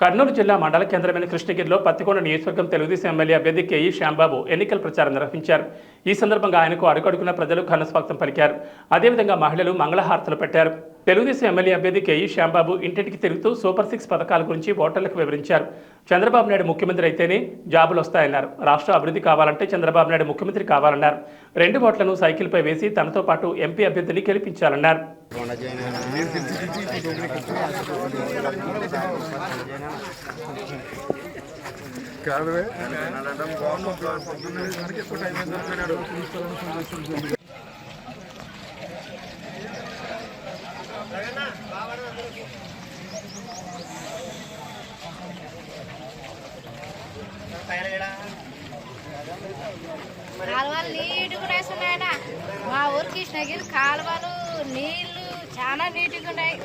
కర్నూలు జిల్లా మండల కేంద్రమైన కృష్ణగిరిలో పత్తికొండ నియోజకవర్గం తెలుగుదేశం ఎమ్మెల్యే అభ్యర్థి కేఈ శ్యాంబాబు ఎన్నికల ప్రచారం నిర్వహించారు. ఈ సందర్భంగా ఆయనకు అడుగడుగున ప్రజలు ఘనస్వాగతం పలికారు. అదేవిధంగా మహిళలు మంగళహారతలు పెట్టారు. తెలుగుదేశం ఎమ్మెల్యే అభ్యర్థి కేఈ శ్యాంబాబు ఇంటింటికి తిరుగుతూ సూపర్ సిక్స్ పథకాల గురించి ఓటర్లకు వివరించారు. చంద్రబాబు నాయుడు ముఖ్యమంత్రి అయితేనే జాబులు వస్తాయన్నారు. రాష్ట్ర అభివృద్ధి కావాలంటే చంద్రబాబు నాయుడు ముఖ్యమంత్రి కావాలన్నారు. రెండు ఓట్లను సైకిల్పై వేసి తనతో పాటు ఎంపీ అభ్యర్థిని గెలిపించాలన్నారు. కాదు కాలువలు నీట్గా వేస్తున్నాయన మా ఊరు కృష్ణగిరి కాలువలు నీళ్ళు చాలా నీట్గా ఉన్నాయి.